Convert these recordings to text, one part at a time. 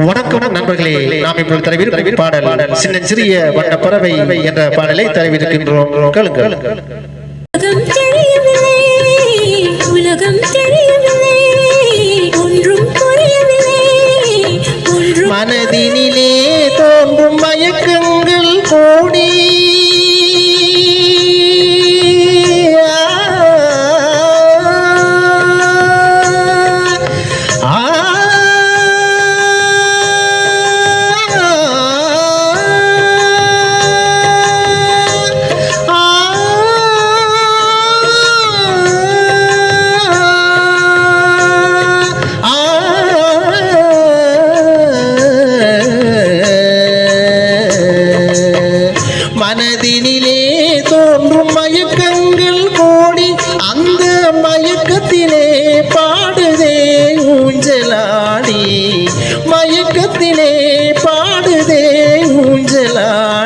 வணக்கம் நண்பர்களே நாம் இப்பொழுது தரவிருக்கும் பாடல் சின்ன சிறிய வண்ண பறவை என்ற பாடலை தரவிருக்கின்றோம். கேளுங்கள். மனதினிலே தோன்றும் மயக்கங்கள்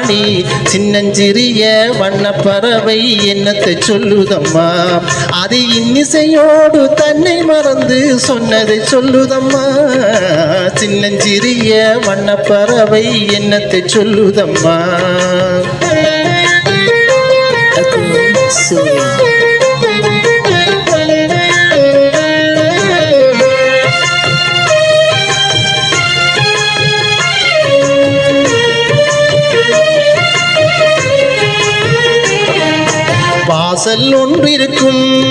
ராணி சின்னஞ்சிறிய வண்ணப்பறவை என்னத்தை சொல்லுதம்மா? அது இன்னிசையோடு தன்னை மறந்து சொன்னதை சொல்லுதம்மா. சின்னஞ்சிறிய வண்ணப்பறவை என்னத்தை சொல்லுதம்மா? சூரியன் வாசல் ஒன்றிருக்கும்.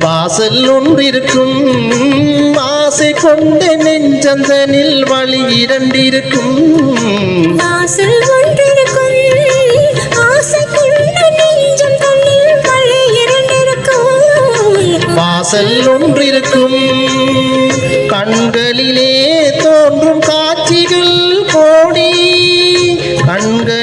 வாசல் ஒன்றிருக்கும். ஆசை கொண்ட நெஞ்சந்தனில் வழி இரண்டிருக்கும். வாசல் ஒன்றிருக்கும். ஆசை கொண்ட இரண்டிருக்கும். வாசல் ஒன்றிருக்கும். கண்களிலே தோன்றும் காட்சிகள் கோடி தோன்றும்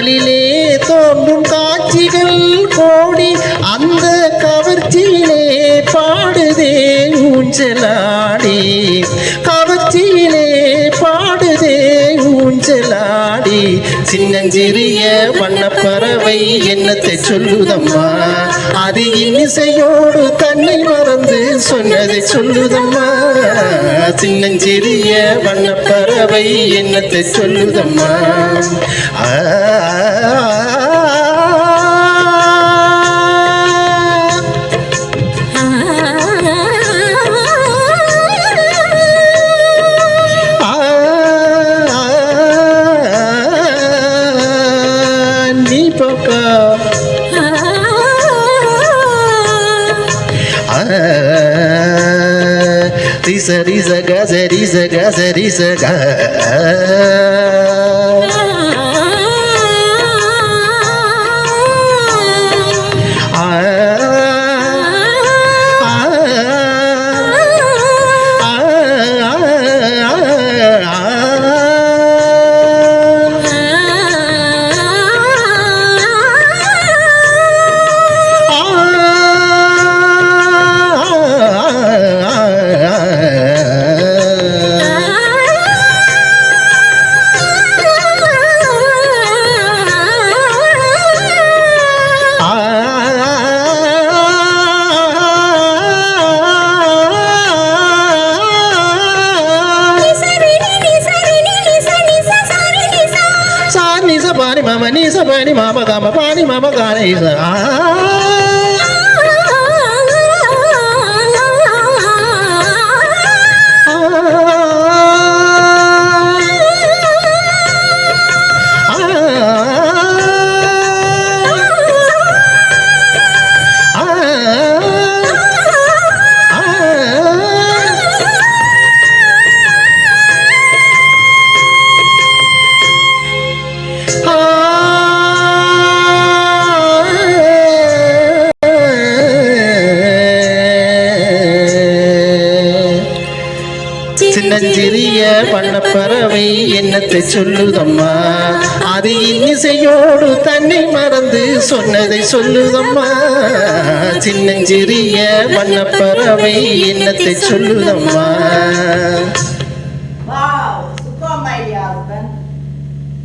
காட்சிகள் கோடி அந்த கவர்ச்சியிலே பாடுதே ஊஞ்சலாடி. கவர்ச்சியிலே பாடுதே ஊஞ்சலாடி. சின்னஞ்சிறிய வண்ணப்பறவை என்னத்தை சொல்லுதம்மா? அது இசையோடு தன்னை மறந்து சொன்னதை சொல்லுதம்மா? சின்னஞ்சிறிய வண்ணப்பறவை என்னத்தை சொல்லுதம்மா? ஆ, pipocó. Ah, risa, risa, gaza, risa, gaza, risa, gaza. సాని మమ నీ సపాని మామ గమ పాని మమ గాని பண்ண பறவை என்னத்தை சொல்லுதம்மா? அது இன்னிசையோடு தன்னை மறந்து சொன்னதை சொல்லுதம்மா? சின்னஞ்சிறிய பண்ணப்பறவை என்னத்தை சொல்லுதம்மா?